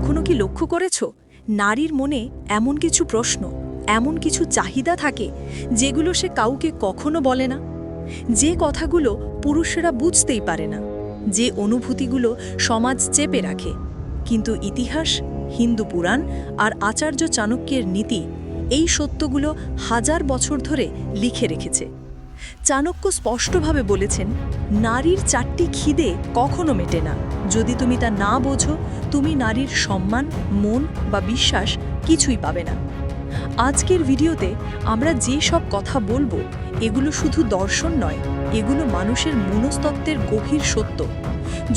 কখনো কি লক্ষ্য করেছ? নারীর মনে এমন কিছু প্রশ্ন, এমন কিছু চাহিদা থাকে যেগুলো সে কাউকে কখনো বলে না। যে কথাগুলো পুরুষেরা বুঝতেই পারে না, যে অনুভূতিগুলো সমাজ চেপে রাখে। কিন্তু ইতিহাস, হিন্দু পুরাণ আর আচার্য চাণক্যের নীতি এই সত্যগুলো হাজার বছর ধরে লিখে রেখেছে। চাণক্য স্পষ্টভাবে বলেছেন, নারীর চারটি খিদে কখনো মেটে না। যদি তুমি তা না বোঝো, তুমি নারীর সম্মান, মন বা বিশ্বাস কিছুই পাবে না। আজকের ভিডিওতে আমরা যে সব কথা বলব, এগুলো শুধু দর্শন নয়, এগুলো মানুষের মনস্তত্ত্বের গভীর সত্য।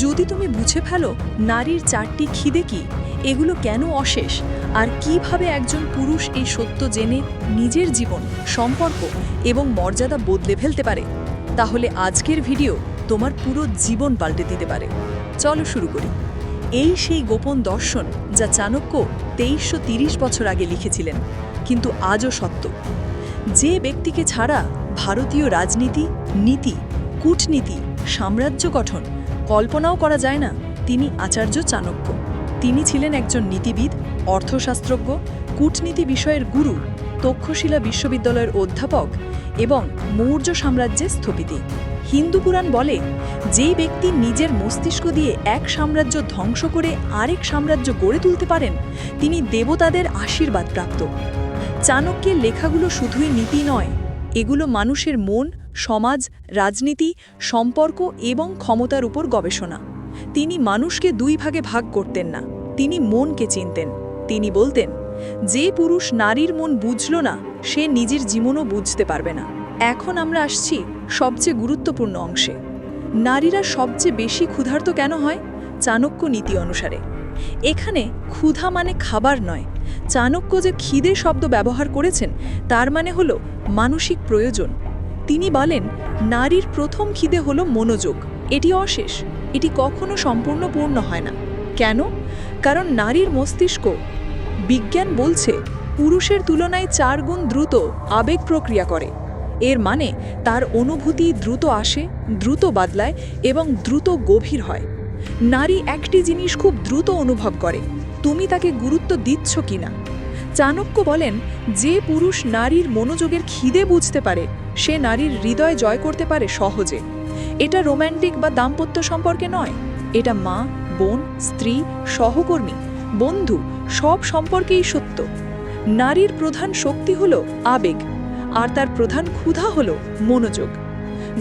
যদি তুমি বুঝে ফেলো নারীর চারটি খিদে কি, এগুলো কেন অশেষ, আর কীভাবে একজন পুরুষ এই সত্য জেনে নিজের জীবন, সম্পর্ক এবং মর্যাদা বদলে ফেলতে পারে। তাহলে আজকের ভিডিও তোমার পুরো জীবন পাল্টে দিতে পারে। চলো শুরু করি। এই সেই গোপন দর্শন যা চাণক্য তেইশশো তিরিশ বছর আগে লিখেছিলেন, কিন্তু আজও সত্য। যে ব্যক্তিকে ছাড়া ভারতীয় রাজনীতি, নীতি, কূটনীতি, সাম্রাজ্য গঠন কল্পনাও করা যায় না, তিনি আচার্য চাণক্য। তিনি ছিলেন একজন নীতিবিদ, অর্থশাস্ত্রজ্ঞ, কূটনীতি বিষয়ের গুরু, তক্ষশিলা বিশ্ববিদ্যালয়ের অধ্যাপক এবং মৌর্য সাম্রাজ্যের স্থপতি। হিন্দু পুরাণ বলে, যেই ব্যক্তি নিজের মস্তিষ্ক দিয়ে এক সাম্রাজ্য ধ্বংস করে আরেক সাম্রাজ্য গড়ে তুলতে পারেন, তিনি দেবতাদের আশীর্বাদ প্রাপ্ত। চাণক্যের লেখাগুলো শুধুই নীতি নয়, এগুলো মানুষের মন, সমাজ, রাজনীতি, সম্পর্ক এবং ক্ষমতার উপর গবেষণা। তিনি মানুষকে দুই ভাগে ভাগ করতেন না, তিনি মনকে চিনতেন। তিনি বলতেন যে পুরুষ নারীর মন বুঝল না, সে নিজের জীবনও বুঝতে পারবে না। এখন আমরা আসছি সবচেয়ে গুরুত্বপূর্ণ অংশে। নারীরা সবচেয়ে বেশি ক্ষুধার্ত কেন হয়? চাণক্য নীতি অনুসারে। এখানে ক্ষুধা মানে খাবার নয়। চাণক্য যে খিদে শব্দ ব্যবহার করেছেন, তার মানে হলো মানসিক প্রয়োজন। তিনি বলেন, নারীর প্রথম খিদে হলো মনোযোগ। এটি অশেষ। এটি কখনো সম্পূর্ণ পূর্ণ হয় না। কেন? কারণ নারীর মস্তিষ্ক বিজ্ঞান বলছে, পুরুষের তুলনায় চার গুণ দ্রুত আবেগ প্রক্রিয়া করে। এর মানে তার অনুভূতি দ্রুত আসে, দ্রুত বদলায় এবং দ্রুত গভীর হয়। নারী একটি জিনিস খুব দ্রুত অনুভব করে, তুমি তাকে গুরুত্ব দিচ্ছ কিনা চাণক্য বলেন, যে পুরুষ নারীর মনোযোগের খিদে বুঝতে পারে, সে নারীর হৃদয় জয় করতে পারে সহজে। এটা রোম্যান্টিক বা দাম্পত্য সম্পর্কে নয়। এটা মা, বোন, স্ত্রী, সহকর্মী বন্ধু, সব সম্পর্কেই সত্য। নারীর প্রধান শক্তি হল আবেগ, আর তার প্রধান ক্ষুধা হল মনোযোগ।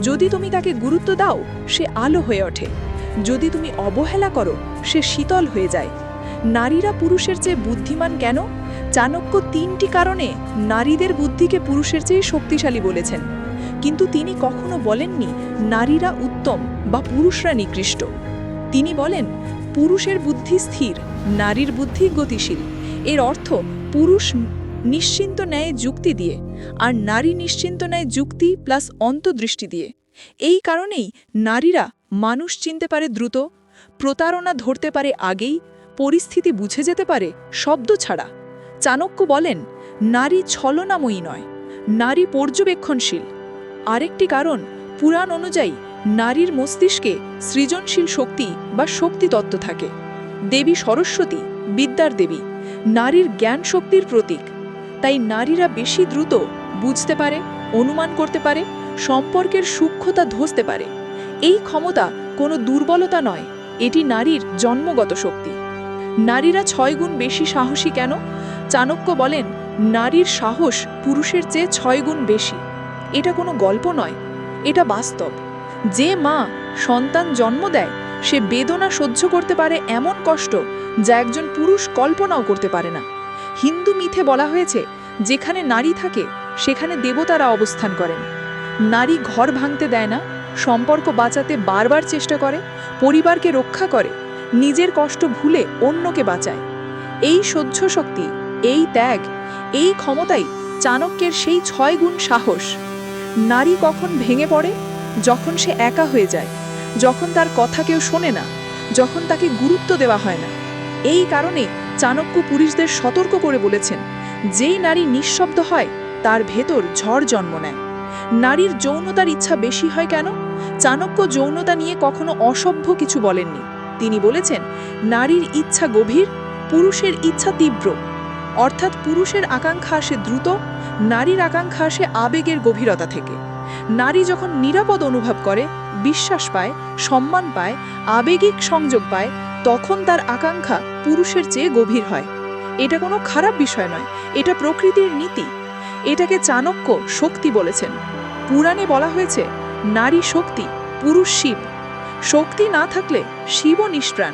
যদি তুমি তাকে গুরুত্ব দাও, সে আলো হয়ে ওঠে। যদি তুমি অবহেলা করো, সে শীতল হয়ে যায়। নারীরা পুরুষের চেয়ে বুদ্ধিমান কেন? চাণক্য তিনটি কারণে নারীদের বুদ্ধিকে পুরুষের চেয়ে শক্তিশালী বলেছেন। কিন্তু তিনি কখনো বলেননি নারীরা উত্তম বা পুরুষরা নিকৃষ্ট। তিনি বলেন পুরুষের বুদ্ধি স্থির, নারীর বুদ্ধি গতিশীল। এর অর্থ পুরুষ নিশ্চিন্ত ন্যায় যুক্তি দিয়ে আর নারী নিশ্চিন্ত ন্যায় যুক্তি প্লাস অন্তর্দৃষ্টি দিয়ে। এই কারণেই নারীরা মানুষ চিনতে পারে দ্রুত, প্রতারণা ধরতে পারে আগেই, পরিস্থিতি বুঝে যেতে পারে শব্দ ছাড়া। চাণক্য বলেন, নারী ছলনাময়ী নয়, নারী পর্যবেক্ষণশীল। আরেকটি কারণ পুরাণ অনুযায়ী নারীর মস্তিষ্কে সৃজনশীল শক্তি বা শক্তি তত্ত্ব থাকে। দেবী সরস্বতী, বিদ্যার দেবী, নারীর জ্ঞান শক্তির প্রতীক। তাই নারীরা বেশি দ্রুত বুঝতে পারে, অনুমান করতে পারে, সম্পর্কের সূক্ষ্মতা ধসতে পারে। এই ক্ষমতা কোনো দুর্বলতা নয়, এটি নারীর জন্মগত শক্তি। নারীরা ছয় গুণ বেশি সাহসী কেন? চাণক্য বলেন, নারীর সাহস পুরুষের চেয়ে ছয় গুণ বেশি। এটা কোনো গল্প নয়, এটা বাস্তব। যে মা সন্তান জন্ম দেয়, সে বেদনা সহ্য করতে পারে এমন কষ্ট যা একজন পুরুষ কল্পনাও করতে পারে না। হিন্দু মিথে বলা হয়েছে, যেখানে নারী থাকে, সেখানে দেবতারা অবস্থান করেন। নারী ঘর ভাঙতে দেয় না, সম্পর্ক বাঁচাতে বারবার চেষ্টা করে, পরিবারকে রক্ষা করে, নিজের কষ্ট ভুলে অন্যকে বাঁচায়। এই সহ্য শক্তি, এই ত্যাগ, এই ক্ষমতাই চাণক্যের সেই ছয় গুণ সাহস। নারী কখন ভেঙে পড়ে? যখন সে একা হয়ে যায়, যখন তার কথা কেউ শোনে না, যখন তাকে গুরুত্ব দেওয়া হয় না। এই কারণে চাণক্য পুরুষদের সতর্ক করে বলেছেন, যেই নারী নিঃশব্দ হয়, তার ভেতর ঝড় জন্ম নেয়। নারীর যৌনতার ইচ্ছা বেশি হয় কেন? চাণক্য যৌনতা নিয়ে কখনো অসভ্য কিছু বলেননি। তিনি বলেছেন, নারীর ইচ্ছা গভীর, পুরুষের ইচ্ছা তীব্র। অর্থাৎ পুরুষের আকাঙ্ক্ষা আসে দ্রুত, নারীর আকাঙ্ক্ষা আসে আবেগের গভীরতা থেকে। নারী যখন নিরাপদ অনুভব করে, বিশ্বাস পায়, সম্মান পায়, আবেগিক সংযোগ পায়, তখন তার আকাঙ্ক্ষা পুরুষের চেয়ে গভীর হয়। এটা কোনো খারাপ বিষয় নয়, এটা প্রকৃতির নীতি। এটাকে চাণক্য শক্তি বলেছেন। পুরাণে বলা হয়েছে, নারী শক্তি পুরুষ শিব। শক্তি না থাকলে শিবও নিষ্প্রাণ।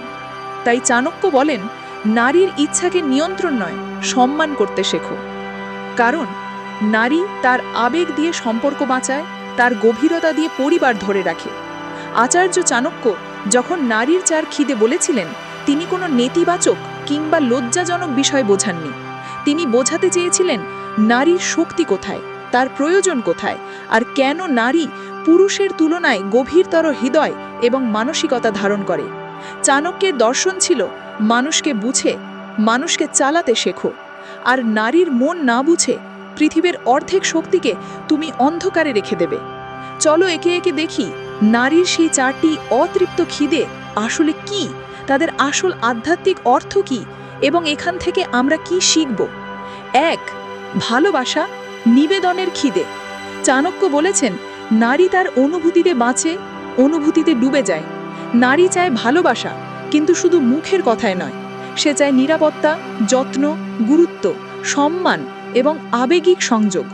তাই চাণক্য বলেন, নারীর ইচ্ছাকে নিয়ন্ত্রণ নয়, সম্মান করতে শেখো। কারণ নারী তার আবেগ দিয়ে সম্পর্ক বাঁচায়, তার গভীরতা দিয়ে পরিবার ধরে রাখে। আচার্য চাণক্য যখন নারীর চার খিদে বলেছিলেন, তিনি কোনো নেতিবাচক কিংবা লজ্জাজনক বিষয় বোঝাননি। তিনি বোঝাতে চেয়েছিলেন, নারীর শক্তি কোথায়, তার প্রয়োজন কোথায়, আর কেন নারী পুরুষের তুলনায় গভীরতর হৃদয় এবং মানসিকতা ধারণ করে। চাণক্যের দর্শন ছিল, মানুষকে বুঝে, মানুষকে চালাতে শেখো, আর নারীর মন না বুঝে পৃথিবীর অর্ধেক শক্তিকে তুমি অন্ধকারে রেখে দেবে। চলো একে একে দেখি, নারীর সেই চারটি অতৃপ্ত খিদে আসলে কি? তাদের আসল আধ্যাত্মিক অর্থ কি? এবং এখান থেকে আমরা কি শিখব? এক, ভালোবাসা নিবেদনের খিদে। চাণক্য বলেছেন, নারী তার অনুভূতিতে বাঁচে, অনুভূতিতে ডুবে যায়। নারী চায় ভালোবাসা, কিন্তু শুধু মুখের কথায় নয়। সে চায় নিরাপত্তা, যত্ন, গুরুত্ব, সম্মান। এবং আবেগিক সংযোগ।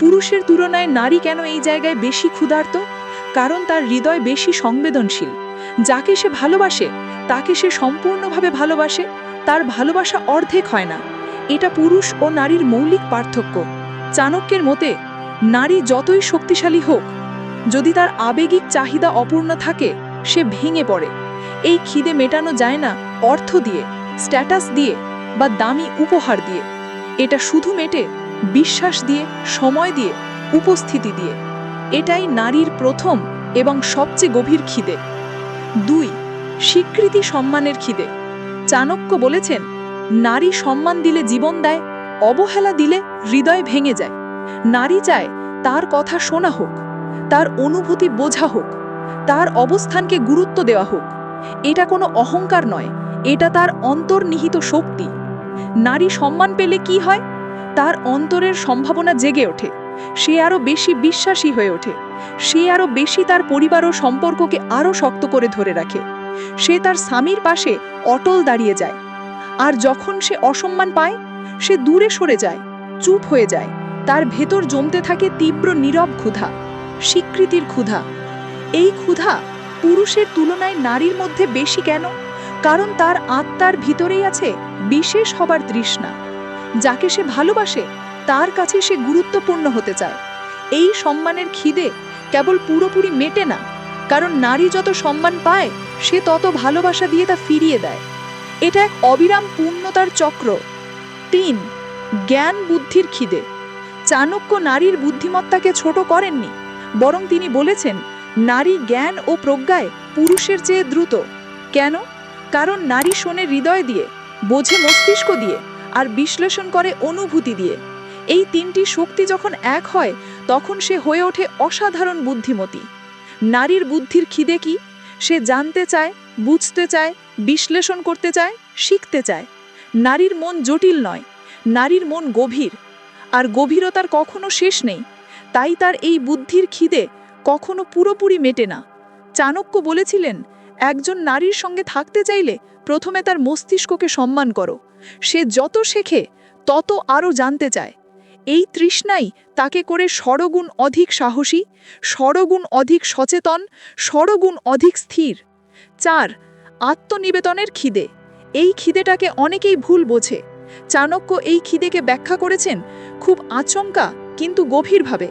পুরুষের তুলনায় নারী কেন এই জায়গায় বেশি ক্ষুধার্ত? কারণ তার হৃদয় বেশি সংবেদনশীল। যাকে সে ভালোবাসে, তাকে সে সম্পূর্ণভাবে ভালোবাসে, তার ভালোবাসা অর্ধেক হয় না। এটা পুরুষ ও নারীর মৌলিক পার্থক্য। চাণক্যের মতে, নারী যতই শক্তিশালী হোক, যদি তার আবেগিক চাহিদা অপূর্ণ থাকে, সে ভেঙে পড়ে। এই খিদে মেটানো যায় না অর্থ দিয়ে, স্ট্যাটাস দিয়ে বা দামি উপহার দিয়ে। এটা শুধু মেটে, বিশ্বাস দিয়ে, সময় দিয়ে, উপস্থিতি দিয়ে। এটাই নারীর প্রথম এবং সবচেয়ে গভীর খিদে। দুই, স্বীকৃতি সম্মানের খিদে। চাণক্য বলেছেন, নারী সম্মান দিলে জীবন দেয়, অবহেলা দিলে হৃদয় ভেঙে যায়। নারী চায় তার কথা শোনা হোক, তার অনুভূতি বোঝা হোক, তার অবস্থানকে গুরুত্ব দেওয়া হোক। এটা কোনো অহংকার নয়, এটা তার অন্তর্নিহিত শক্তি। নারী সম্মান পেলে কি হয়? তার অন্তরের সম্ভাবনা জেগে ওঠে। সে আরও বেশি বিশ্বাসী হয়ে ওঠে। সে আরও বেশি তার পরিবার ও সম্পর্ককে আরও শক্ত করে ধরে রাখে। সে তার স্বামীর পাশে অটল দাঁড়িয়ে যায়। আর যখন সে অসম্মান পায়, সে দূরে সরে যায়, চুপ হয়ে যায়। তার ভেতর জমতে থাকে তীব্র নীরব ক্ষুধা, স্বীকৃতির ক্ষুধা। এই ক্ষুধা পুরুষের তুলনায় নারীর মধ্যে বেশি কেন? কারণ তার আত্মার ভিতরেই আছে বিশেষ হবার তৃষ্ণা। যাকে সে ভালোবাসে, তার কাছে সে গুরুত্বপূর্ণ হতে চায়। এই সম্মানের খিদে কেবল পুরোপুরি মেটে না, কারণ নারী যত সম্মান পায়, সে তত ভালোবাসা দিয়ে তা ফিরিয়ে দেয়। এটা এক অবিরাম পূর্ণতার চক্র। তিন, জ্ঞান বুদ্ধির খিদে। চাণক্য নারীর বুদ্ধিমত্তাকে ছোট করেননি, বরং তিনি বলেছেন, নারী জ্ঞান ও প্রজ্ঞায় পুরুষের চেয়ে দ্রুত। কেন? কারণ নারী শোনে হৃদয় দিয়ে, বোঝে মস্তিষ্ক দিয়ে আর বিশ্লেষণ করে অনুভূতি দিয়ে। এই তিনটি শক্তি যখন এক হয়, তখন সে হয়ে ওঠে অসাধারণ বুদ্ধিমতী। নারীর বুদ্ধির খিদে কি? সে জানতে চায়, বুঝতে চায়, বিশ্লেষণ করতে চায়, শিখতে চায়। নারীর মন জটিল নয়, নারীর মন গভীর। আর গভীরতার কখনো শেষ নেই, তাই তার এই বুদ্ধির খিদে কখনো পুরোপুরি মেটে না। চাণক্য বলেছিলেন একজন নারীর সঙ্গে থাকতে চাইলে প্রথমে তার মস্তিষ্ককে সম্মান করো। সে যত শেখে, তত আরও জানতে চায়। এই তৃষ্ণাই তাকে করে ষড়গুণ অধিক সাহসী ষড়গুণ অধিক সচেতন ষড়গুণ অধিক স্থির। চার, আত্মনিবেদনের খিদে। এই খিদেটাকে অনেকেই ভুল বোঝে। চাণক্য এই খিদেকে ব্যাখ্যা করেছেন খুব আচমকা, কিন্তু গভীরভাবে।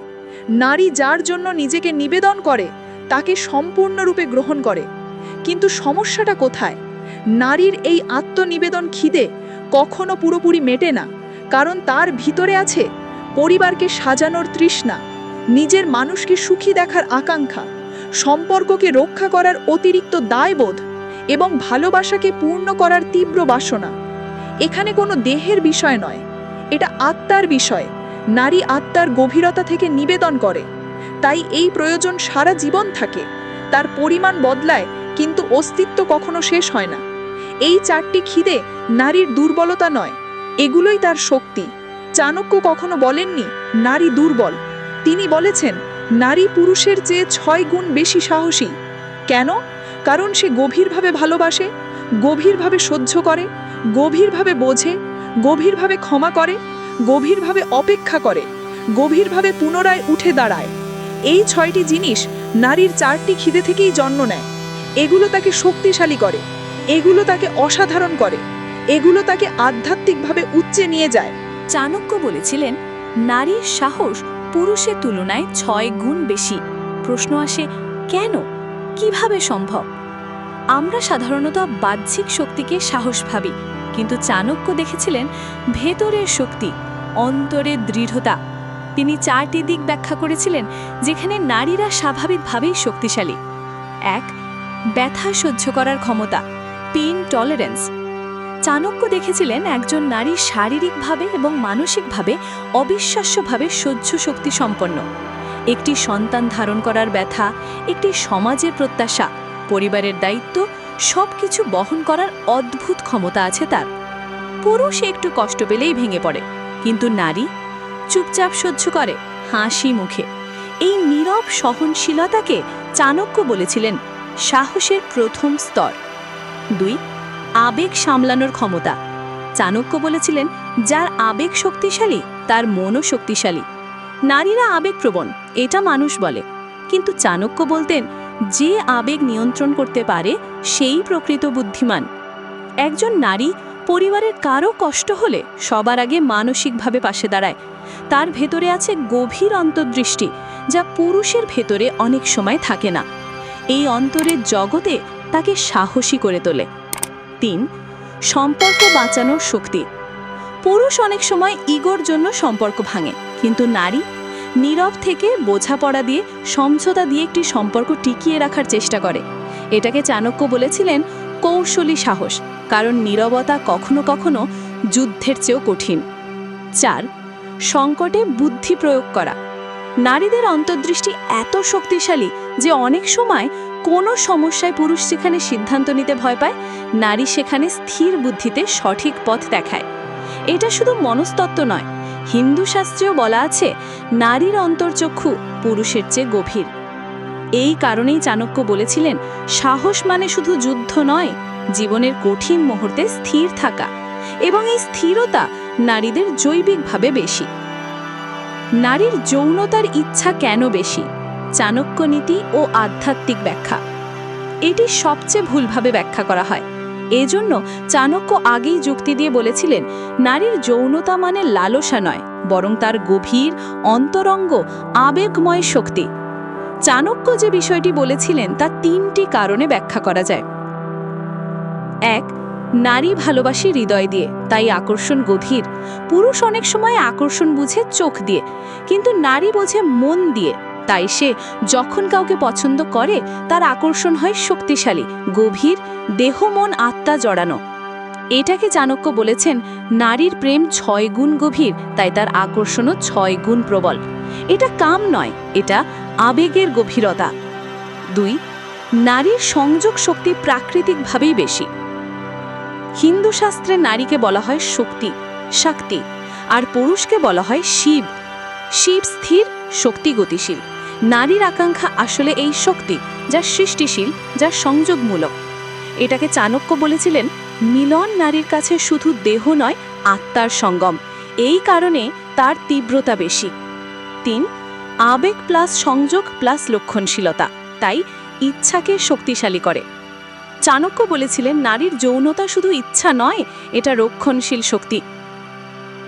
নারী যার জন্য নিজেকে নিবেদন করে, তাকে সম্পূর্ণরূপে গ্রহণ করে। কিন্তু সমস্যাটা কোথায়? নারীর এই আত্মনিবেদন খিদে কখনো পুরোপুরি মেটে না, কারণ তার ভিতরে আছে পরিবারকে সাজানোর তৃষ্ণা, নিজের মানুষকে সুখী দেখার আকাঙ্ক্ষা, সম্পর্ককে রক্ষা করার অতিরিক্ত দায়বোধ এবং ভালোবাসাকে পূর্ণ করার তীব্র বাসনা। এখানে কোনো দেহের বিষয় নয়, এটা আত্মার বিষয়। নারী আত্মার গভীরতা থেকে নিবেদন করে, তাই এই প্রয়োজন সারা জীবন থাকে। তার পরিমাণ বদলায় কিন্তু অস্তিত্ব কখনো শেষ হয় না। এই চারটি খিদে নারীর দুর্বলতা নয়, এগুলোই তার শক্তি। চাণক্য কখনো বলেননি, নারী দুর্বল। তিনি বলেছেন, নারী পুরুষের চেয়ে ছয় গুণ বেশি সাহসী। কেন? কারণ সে গভীরভাবে ভালোবাসে, গভীরভাবে সহ্য করে, গভীরভাবে বোঝে, গভীরভাবে ক্ষমা করে, গভীরভাবে অপেক্ষা করে, গভীরভাবে পুনরায় উঠে দাঁড়ায়। এই ছয়টি জিনিস নারীর চারটি খিদে থেকেই জন্ম নেয়। এগুলো তাকে শক্তিশালী করে, এগুলো তাকে অসাধারণ করে, এগুলো তাকে আধ্যাত্মিকভাবে উচ্চে নিয়ে যায়। চাণক্য বলেছিলেন, নারীর সাহস পুরুষের তুলনায় ছয় গুণ বেশি। প্রশ্ন আসে, কেন? কীভাবে সম্ভব? আমরা সাধারণত বাহ্যিক শক্তিকে সাহস ভাবি, কিন্তু চাণক্য দেখেছিলেন ভেতরের শক্তি অন্তরের দৃঢ়তা। তিনি চারটি দিক ব্যাখ্যা করেছিলেন, যেখানে নারীরা স্বাভাবিকভাবেই শক্তিশালী। এক ব্যথা সহ্য করার ক্ষমতা পিন টলারেন্স চাণক্য দেখেছিলেন একজন নারী শারীরিকভাবে এবং মানসিকভাবে অবিশ্বাস্যভাবে সহ্য শক্তি সম্পন্ন। একটি সন্তান ধারণ করার ব্যথা, একটি সমাজের প্রত্যাশা, পরিবারের দায়িত্ব সব কিছু বহন করার অদ্ভুত ক্ষমতা আছে তার। পুরুষ একটু কষ্ট পেলেই ভেঙে পড়ে, কিন্তু নারী চুপচাপ সহ্য করে হাসি মুখে। এই নীরব সহনশীলতাকে চাণক্য বলেছিলেন সাহসের প্রথম স্তর। দুই, আবেগ সামলানোর ক্ষমতা। চাণক্য বলেছিলেন, যার আবেগ শক্তিশালী, তার মনও শক্তিশালী। নারীরা আবেগপ্রবণ এটা মানুষ বলে। কিন্তু চাণক্য বলতেন, যে আবেগ নিয়ন্ত্রণ করতে পারে, সেই প্রকৃত বুদ্ধিমান। একজন নারী পরিবারের কারও কষ্ট হলে সবার আগে মানসিকভাবে পাশে দাঁড়ায়। তার ভেতরে আছে গভীর অন্তর্দৃষ্টি, যা পুরুষের ভেতরে অনেক সময় থাকে না। এই অন্তরের জগতে তাকে সাহসী করে তোলে। তিন, সম্পর্ক বাঁচানোর শক্তি। পুরুষ অনেক সময় ইগোর জন্য সম্পর্ক ভাঙে, কিন্তু নারী নীরব থেকে বোঝাপড়া দিয়ে, সমঝোতা দিয়ে একটি সম্পর্ক টিকিয়ে রাখার চেষ্টা করে। এটাকে চাণক্য বলেছিলেন কৌশলী সাহস, কারণ নীরবতা কখনো কখনো যুদ্ধের চেয়েও কঠিন। চার, সংকটে বুদ্ধি প্রয়োগ করা। নারীদের অন্তর্দৃষ্টি এত শক্তিশালী যে অনেক সময় কোনো সমস্যায় পুরুষ যেখানে সিদ্ধান্ত নিতে ভয় পায়, নারী সেখানে স্থির বুদ্ধিতে সঠিক পথ দেখায়। এটা শুধু মনস্তত্ত্ব নয়, হিন্দু শাস্ত্রেও বলা আছে, নারীর অন্তর্চক্ষু পুরুষের চেয়ে গভীর। এই কারণেই চাণক্য বলেছিলেন, সাহস মানে শুধু যুদ্ধ নয়, জীবনের কঠিন মুহূর্তে স্থির থাকা। এবং এই স্থিরতা নারীদের জৈবিকভাবে বেশি। নারীর যৌনতার ইচ্ছা কেন বেশি? চাণক্য নীতি ও আধ্যাত্মিক ব্যাখ্যা। এটি সবচেয়ে ভুলভাবে ব্যাখ্যা করা হয়। এজন্য চাণক্য আগেই যুক্তি দিয়ে বলেছিলেন, নারীর যৌনতা মানে লালসা নয়, বরং তার গভীর, অন্তরঙ্গ, আবেগময় শক্তি। চাণক্য যে বিষয়টি বলেছিলেন, তা তিনটি কারণে ব্যাখ্যা করা যায়। এক নারী ভালোবাসি হৃদয় দিয়ে, তাই আকর্ষণ গভীর। পুরুষ অনেক সময় আকর্ষণ বুঝে চোখ দিয়ে, কিন্তু নারী বোঝে মন দিয়ে। তাই সে যখন কাউকে পছন্দ করে, তার আকর্ষণ হয় শক্তিশালী, গভীর, দেহ, মন, আত্মা জড়ানো। এটাকে চাণক্য বলেছেন, নারীর প্রেম ছয় গুণ গভীর, তাই তার আকর্ষণও ছয় গুণ প্রবল। এটা কাম নয়, এটা আবেগের গভীরতা। দুই, নারীর সংযোগ শক্তি প্রাকৃতিকভাবেই বেশি। হিন্দু শাস্ত্রে নারীকে বলা হয় শক্তি শক্তি, আর পুরুষকে বলা হয় শিব। শিব স্থির, শক্তি গতিশীল। নারীর আকাঙ্ক্ষা আসলে এই শক্তি, যা সৃষ্টিশীল, যা সংযোগমূলক। এটাকে চাণক্য বলেছিলেন, মিলন নারীর কাছে শুধু দেহ নয়, আত্মার সঙ্গম। এই কারণে তার তীব্রতা বেশি। তিন, আবেগ প্লাস সংযোগ প্লাস লক্ষণশীলতা। তাই ইচ্ছাকে শক্তিশালী করে। চাণক্য বলেছিলেন, নারীর যৌনতা শুধু ইচ্ছা নয়, এটা রক্ষণশীল শক্তি।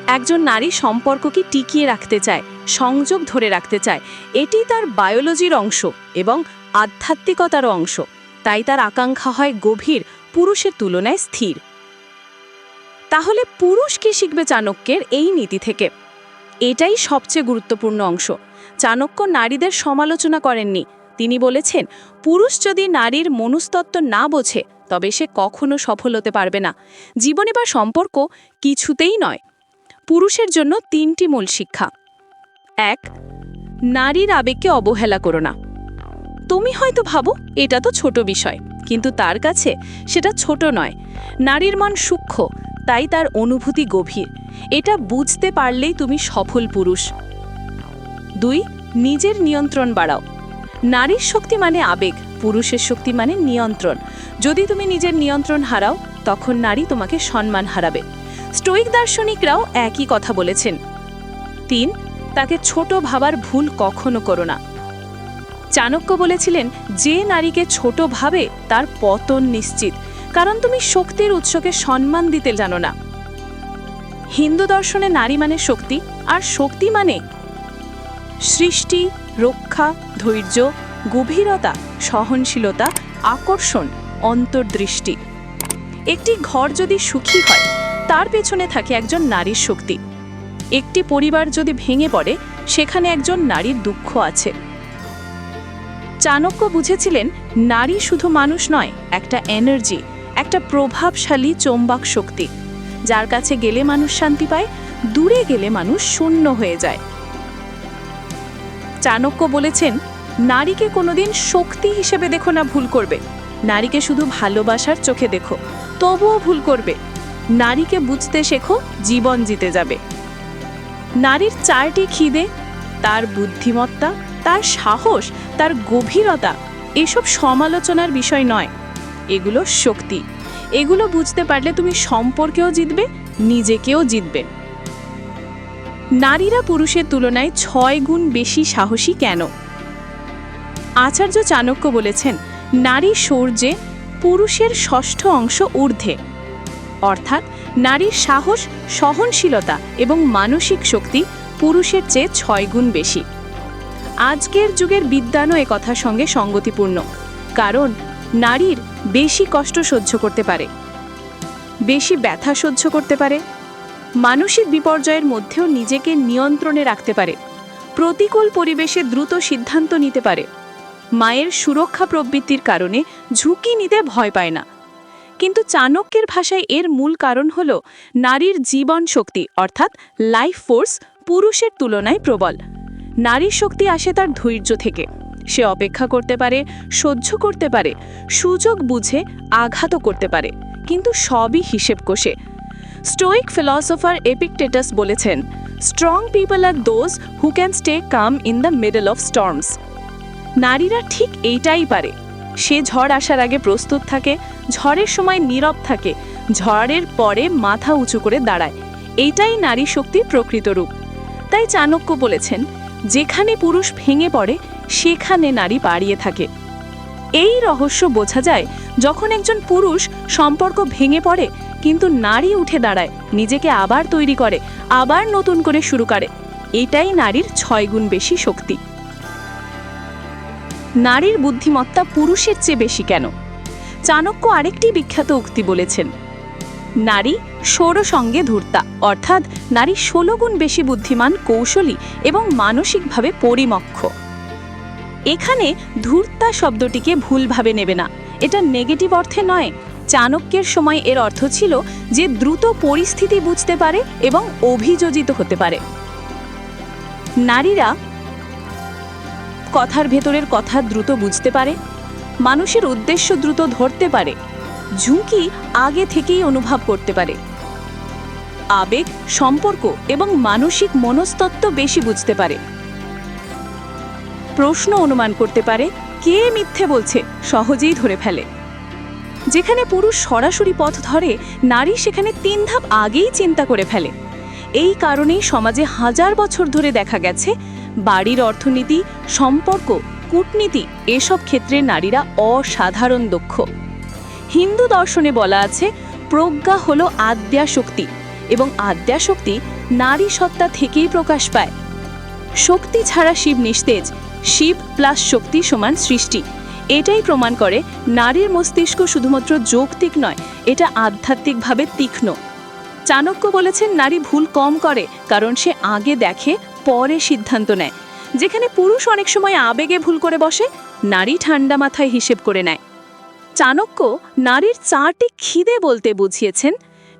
একজন নারী সম্পর্ককে টিকিয়ে রাখতে চায়, সংযোগ ধরে রাখতে চায়, এটি তার বায়োলজির অংশ এবং আধ্যাত্মিকতারও অংশ। তাই তার আকাঙ্ক্ষা হয় গভীর, পুরুষের তুলনায় স্থির। তাহলে পুরুষ কি শিখবে চাণক্যের এই নীতি থেকে? এটাই সবচেয়ে গুরুত্বপূর্ণ অংশ। চাণক্য নারীদের সমালোচনা করেননি তিনি বলেছেন, পুরুষ যদি নারীর মনস্তত্ত্ব না বোঝে, তবে সে কখনো সফল হতে পারবে না। জীবনে বা সম্পর্ক কিছুতেই নয়। পুরুষের জন্য তিনটি মূল শিক্ষা। এক, নারীর আবেগকে অবহেলা করো না। তুমি হয়তো ভাবো, এটা তো ছোট বিষয়, কিন্তু তার কাছে সেটা ছোট নয়। নারীর মন সূক্ষ্ম, তাই তার অনুভূতি গভীর। এটা বুঝতে পারলেই তুমি সফল পুরুষ। দুই, নিজের নিয়ন্ত্রণ বাড়াও। নারীর শক্তি মানে আবেগ, পুরুষের শক্তি মানে নিয়ন্ত্রণ। যদি তুমি নিজের নিয়ন্ত্রণ হারাও, তখন নারী তোমাকে সম্মান হারাবে। স্টোইক দার্শনিকরাও একই কথা বলেছেন। তিন, তাকে ছোট ভাবার ভুল কখনো করো না। চাণক্য বলেছিলেন, যে নারীকে ছোট ভাবে, তার পতন নিশ্চিত, কারণ তুমি শক্তির উৎসকে সম্মান দিতে জানো না। হিন্দু দর্শনে নারী মানে শক্তি, আর শক্তি মানে সৃষ্টি রক্ষা, ধৈর্য, গভীরতা, সহনশীলতা, আকর্ষণ, অন্তর্দৃষ্টি। একটি ঘর যদি সুখী হয়, তার পেছনে থাকে একজন নারীর শক্তি। একটি পরিবার যদি ভেঙে পড়ে, সেখানে একজন নারীর দুঃখ আছে। চাণক্য বুঝেছিলেন, নারী শুধু মানুষ নয়, একটা এনার্জি একটা প্রভাবশালী চৌম্বক শক্তি। যার কাছে গেলে মানুষ শান্তি পায়, দূরে গেলে মানুষ শূন্য হয়ে যায়। চাণক্য বলেছেন, নারীকে কোনোদিন শক্তি হিসেবে দেখো না ভুল করবে। নারীকে শুধু ভালোবাসার চোখে দেখো, তবুও ভুল করবে। নারীকে বুঝতে শেখো, জীবন জিতে যাবে। নারীর চারটি খিদে, তার বুদ্ধিমত্তা, তার সাহস, তার গভীরতা, এসব সমালোচনার বিষয় নয়। এগুলো শক্তি। এগুলো বুঝতে পারলে তুমি সম্পর্কেও জিতবে, নিজেকেও জিতবে। নারীরা পুরুষের তুলনায় ছয় গুণ বেশি সাহসী কেন? আচার্য চাণক্য বলেছেন নারী শৌর্যে পুরুষের ষষ্ঠ অংশ ঊর্ধ্বে। অর্থাৎ নারীর সাহস, সহনশীলতা এবং মানসিক শক্তি পুরুষের চেয়ে ছয় গুণ বেশি। আজকের যুগের বিদ্যানও এ কথার সঙ্গে সঙ্গতিপূর্ণ, কারণ নারীর বেশি কষ্ট সহ্য করতে পারে, বেশি ব্যথা সহ্য করতে পারে মানসিক বিপর্যয়ের মধ্যেও নিজেকে নিয়ন্ত্রণে রাখতে পারে। প্রতিকূল পরিবেশে দ্রুত সিদ্ধান্ত নিতে পারে। মায়ের সুরক্ষা প্রবৃত্তির কারণে ঝুঁকি নিতে ভয় পায় না। কিন্তু চাণক্যের ভাষায় এর মূল কারণ হল নারীর জীবন শক্তি, অর্থাৎ লাইফ ফোর্স পুরুষের তুলনায় প্রবল। নারীর শক্তি আসে তার ধৈর্য থেকে। সে অপেক্ষা করতে পারে, সহ্য করতে পারে, সুযোগ বুঝে আঘাতও করতে পারে। কিন্তু সবই হিসেব কষে স্টোইক ফিলসফার এপিকটেটাস বলেছেন strong people are those who can stay calm in the middle of storms নারীরা ঠিক এইটাই পারে। সে ঝড় আসার আগে প্রস্তুত থাকে, ঝড়ের সময় নীরব থাকে, ঝড়ের পরে মাথা উঁচু করে দাঁড়ায়। এইটাই নারী শক্তির প্রকৃত রূপ। তাই চাণক্য বলেছেন, যেখানে পুরুষ ভেঙে পড়ে, সেখানে নারী বাড়িয়ে থাকে। এই রহস্য বোঝা যায়, যখন একজন পুরুষ সম্পর্ক ভেঙে পড়ে কিন্তু নারী উঠে দাঁড়ায়, নিজেকে আবার তৈরি করে, আবার নতুন করে শুরু করে। এটাই নারীর ছয় গুণ বেশি শক্তি। নারীর বুদ্ধিমত্তা পুরুষের চেয়ে বেশি কেন? চাণক্য আরেকটি বিখ্যাত উক্তি বলেছেন, নারী সৌরসঙ্গে ধূর্তা, অর্থাৎ নারী ষোলো গুণ বেশি বুদ্ধিমান, কৌশলী এবং মানসিকভাবে পরিমক্ষ। এখানে ধূর্তা শব্দটিকে ভুলভাবে নেবে না। এটা নেগেটিভ অর্থে নয় চাণক্যের সময় এর অর্থ ছিল যে দ্রুত পরিস্থিতি বুঝতে পারে এবং অভিযোজিত হতে পারে। নারীরা কথার ভেতরের কথা দ্রুত বুঝতে পারে, মানুষের উদ্দেশ্য দ্রুত ধরতে পারে, ঝুঁকি আগে থেকেই অনুভব করতে পারে। আবেগ, সম্পর্ক এবং মানসিক মনস্তত্ত্ব বেশি বুঝতে পারে। প্রশ্ন অনুমান করতে পারে, কে মিথ্যে বলছে, সহজেই ধরে ফেলে। যেখানে পুরুষ সরাসরি পথ ধরে, নারী সেখানে তিন ধাপ আগেই চিন্তা করে ফেলে। এই কারণেই সমাজে হাজার বছর ধরে দেখা গেছে, বাড়ির অর্থনীতি, সম্পর্ক, কূটনীতি, এসব ক্ষেত্রে নারীরা অসাধারণ দক্ষ। হিন্দু দর্শনে বলা আছে, প্রজ্ঞা হলো আদ্যা শক্তি এবং আদ্যা শক্তি নারী সত্তা থেকেই প্রকাশ পায়। শক্তি ছাড়া শিব নিস্তেজ, শিব প্লাস শক্তি সমান সৃষ্টি। এটাই প্রমাণ করে নারীর মস্তিষ্ক শুধুমাত্র যৌক্তিক নয়, এটা আধ্যাত্মিকভাবে তীক্ষ্ণ। চাণক্য বলেছেন নারী ভুল কম করে কারণ সে আগে দেখে, পরে সিদ্ধান্ত নেয়। যেখানে পুরুষ অনেক সময় আবেগে ভুল করে বসে, নারী ঠান্ডা মাথায় হিসেব করে নেয়। চাণক্য নারীর চারটি খিদে বলতে বুঝিয়েছেন,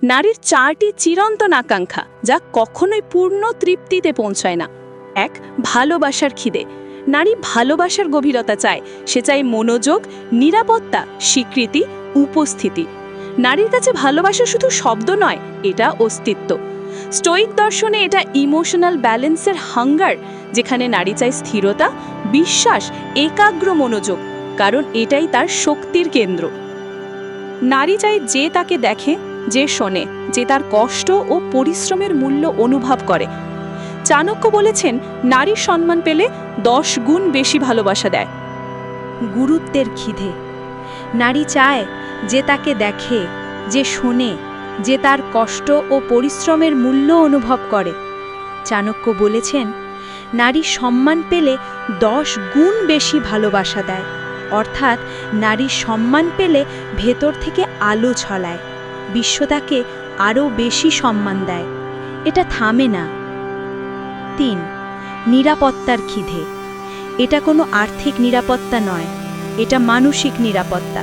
নারীর চারটি চিরন্তন আকাঙ্ক্ষা যা কখনোই পূর্ণ তৃপ্তিতে পৌঁছায় না। এক, ভালোবাসার খিদে। নারী ভালোবাসার গভীরতা চায়। সে চায় মনোযোগ, নিরাপত্তা, স্বীকৃতি, উপস্থিতি। নারীর কাছে ভালোবাসা শুধু শব্দ নয়, এটা অস্তিত্ব। স্টোইক দর্শনে এটা ইমোশনাল ব্যালেন্সের হাঙ্গার, যেখানে নারী চায় স্থিরতা, বিশ্বাস, একাগ্র মনোযোগ, কারণ এটাই তার শক্তির কেন্দ্র। নারী চায় যে তাকে দেখে, যে শোনে, যে তার কষ্ট ও পরিশ্রমের মূল্য অনুভব করে। চাণক্য বলেছেন, নারীর সম্মান পেলে দশ গুণ বেশি ভালোবাসা দেয়। গুরুত্বের খিদে। নারী চায় যে তাকে দেখে, যে শোনে, যে তার কষ্ট ও পরিশ্রমের মূল্য অনুভব করে। চাণক্য বলেছেন নারী সম্মান পেলে দশ গুণ বেশি ভালোবাসা দেয়। অর্থাৎ নারী সম্মান পেলে ভেতর থেকে আলো ছলায় বিশ্ব তাকে আরও বেশি সম্মান দেয়। এটা থামে না। তিন নিরাপত্তার খিদে। এটা কোনো আর্থিক নিরাপত্তা নয়, এটা মানসিক নিরাপত্তা।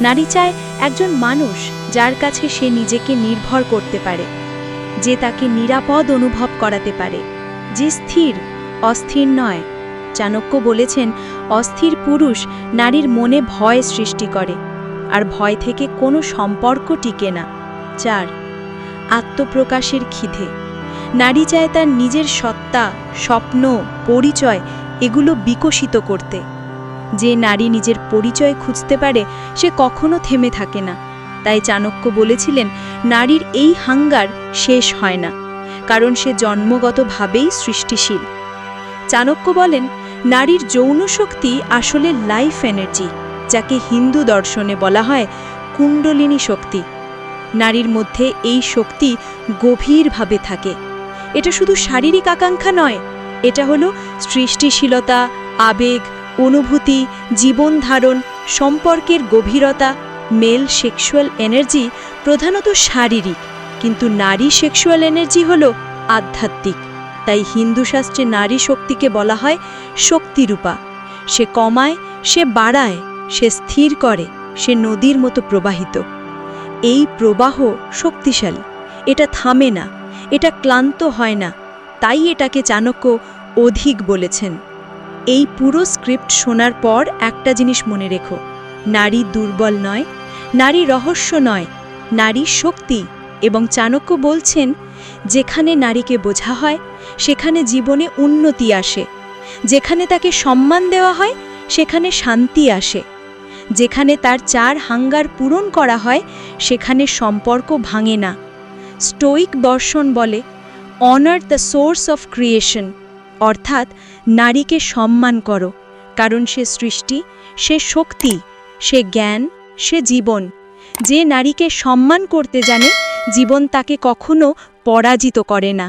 নারী চায় একজন মানুষ যার কাছে সে নিজেকে নির্ভর করতে পারে, যে তাকে নিরাপদ অনুভব করাতে পারে, যে স্থির, অস্থির নয়। চাণক্য বলেছেন, অস্থির পুরুষ নারীর মনে ভয় সৃষ্টি করে, আর ভয় থেকে কোনো সম্পর্ক টিকে না। চার, আত্মপ্রকাশের খিদে। নারী চায় তার নিজের সত্তা, স্বপ্ন, পরিচয় এগুলো বিকশিত করতে। যে নারী নিজের পরিচয় খুঁজতে পারে, সে কখনো থেমে থাকে না। তাই চাণক্য বলেছিলেন, নারীর এই হাঙ্গার শেষ হয় না, কারণ সে জন্মগতভাবেই সৃষ্টিশীল। চাণক্য বলেন, নারীর যৌন শক্তি আসলে লাইফ এনার্জি যাকে হিন্দু দর্শনে বলা হয় কুণ্ডলিনী শক্তি। নারীর মধ্যে এই শক্তি গভীরভাবে থাকে। এটা শুধু শারীরিক আকাঙ্ক্ষা নয়, এটা হলো সৃষ্টিশীলতা, আবেগ, অনুভূতি, জীবন ধারণ, সম্পর্কের গভীরতা, মেল সেক্সুয়াল এনার্জি, প্রধানত শারীরিক। কিন্তু নারী সেক্সুয়াল এনার্জি হল আধ্যাত্মিক। তাই হিন্দু শাস্ত্রে নারী শক্তিকে বলা হয় শক্তিরূপা। সে কমায়, সে বাড়ায়, সে স্থির করে, সে নদীর মতো প্রবাহিত। এই প্রবাহ শক্তিশালী। এটা থামে না। এটা ক্লান্ত হয় না, তাই এটাকে চাণক্য অধিক বলেছেন। এই পুরো স্ক্রিপ্ট শোনার পর একটা জিনিস মনে রেখো, নারী দুর্বল নয়, নারী রহস্য নয়, নারী শক্তি এবং চাণক্য বলছেন, যেখানে নারীকে বোঝা হয়, সেখানে জীবনে উন্নতি আসে, যেখানে তাকে সম্মান দেওয়া হয়, সেখানে শান্তি আসে, যেখানে তার চার হাঙ্গার পূরণ করা হয়, সেখানে সম্পর্ক ভাঙে না। স্টোইক দর্শন বলে honour the source of creation অর্থাৎ নারীকে সম্মান করো, কারণ সে সৃষ্টি, সে শক্তি, সে জ্ঞান, সে জীবন। যে নারীকে সম্মান করতে জানে, জীবন তাকে কখনো পরাজিত করে না।